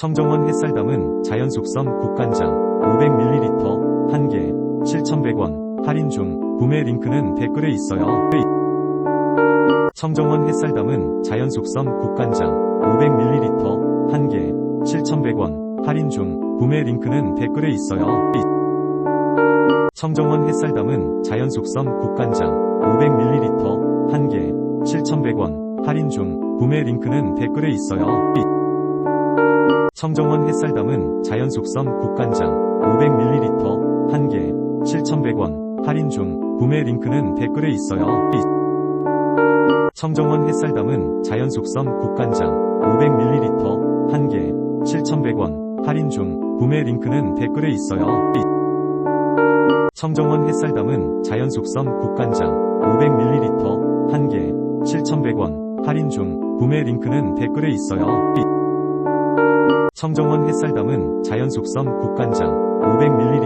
청정원 햇살 담은 자연 숙성 국간장 500ml 1개 7,100원 할인 중 구매 링크는 댓글에 있어요. 청정원 햇살 담은 자연 숙성 국간장 500ml 1개 7,100원 할인 중 구매 링크는 댓글에 있어요. 청정원 햇살 담은 자연 숙성 국간장 500ml 1개 7,100원 할인 중 구매 링크는 댓글에 있어요. 청정원 햇살 담은 자연 숙성 국간장 500ml 1개 7,100원 할인 중 구매 링크는 댓글에 있어요. 청정원 햇살 담은 자연 숙성 국간장 500ml 1개 7,100원 할인 중 구매 링크는 댓글에 있어요. 청정원 햇살 담은 자연 숙성 국간장 500ml 1개 7,100원 할인 중 구매 링크는 댓글에 있어요. 청정원 햇살 담은 자연 숙성 국간장 500ml